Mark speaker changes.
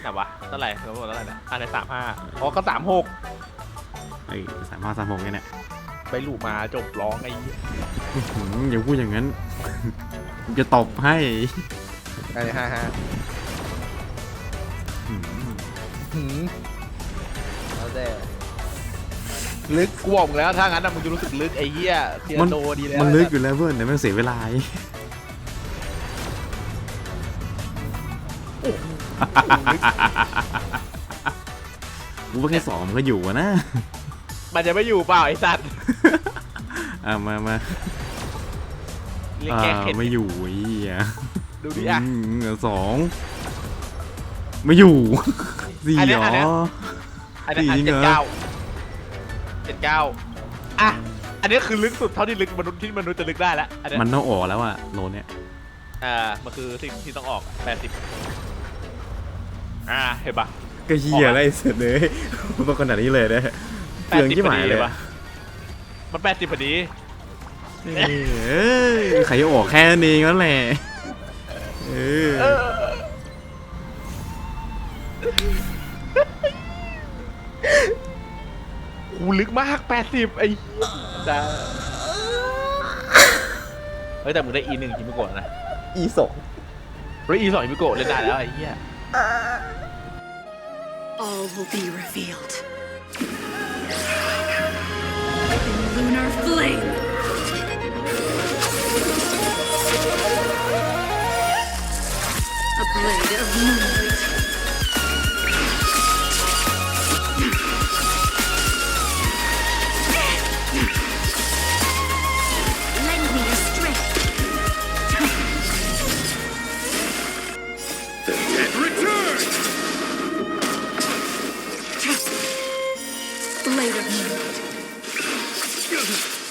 Speaker 1: ไหนวะเท่าไหร่ทั้งหมดเท่าไหร่เนี่ยอันไหนสามห้าอ๋อก็สามหก
Speaker 2: ไอ้สามห้าสามหกเนี่ยแหละ
Speaker 1: ไปหลูมาจบร้องไอ้เหี้ย
Speaker 2: อื้อหืออย่าพูดอย่างนั้นกูจะตบให้
Speaker 1: อันไหนห้าห้า
Speaker 2: อื้อหือ
Speaker 1: หืมแล้วแต่ลึกกูบอกมึงแล้วถ้างั้นนะมึงจะรู้สึกลึกไอ้เหี้ยเทียโดดีแล้ว
Speaker 2: มันลึกอยู่แล้วเพื่อนแต่มันเสียเวลา กูว่าแค่สองมันก็อยู่อะนะ
Speaker 1: มันจะไม่อยู่เปล่าไอ้สัตว์
Speaker 2: อะมามา
Speaker 1: เรียก
Speaker 2: อ่า
Speaker 1: แก้เข็ด
Speaker 2: ไม่อยู่ไอ้เหี้ย
Speaker 1: ดูดิอะ
Speaker 2: อืมสองไม่อยู่ สี่
Speaker 1: อัน
Speaker 2: เห
Speaker 1: เนี้
Speaker 2: ร
Speaker 1: ยอันเนี้ย
Speaker 2: อ
Speaker 1: อันนี้
Speaker 2: จ
Speaker 1: อัน
Speaker 2: ริง
Speaker 1: เจ็ด
Speaker 2: เหรอ
Speaker 1: เก้าเจ็ดเก้าอะ อันนี้คือลึกสุดเท่าที่ลึกมนุษย์ที่มนุษย์จะลึกได้แล้วอันเนี้ย
Speaker 2: มันต้องออกแล้วอะโลเนี่ย
Speaker 1: อ่ามันคือสิ่งที่ต้องออกแปดสิบ อ่าเห็นปะ
Speaker 2: ก็เฮียอะไรเสร็จเลยมันขนาดนี้เลยนะเปลืองที่หมายเลย
Speaker 1: ปะมันแปดสิบพอดี
Speaker 2: เอ้ยใครจะออกแค่นั้นเองนั่นแหละเออ
Speaker 1: เออกูลึกมากแปดสิบไอ้เหี้ยจ้าเฮ้ยแต่มึงได้ E หนึ่งจิมิโกะนะ
Speaker 2: อีสอง
Speaker 1: หรือ E สองจิมิโกะเล่นได้แล้วไอ้เหี้ย Uh.
Speaker 3: All will be revealed. Lunar flame. 来てください!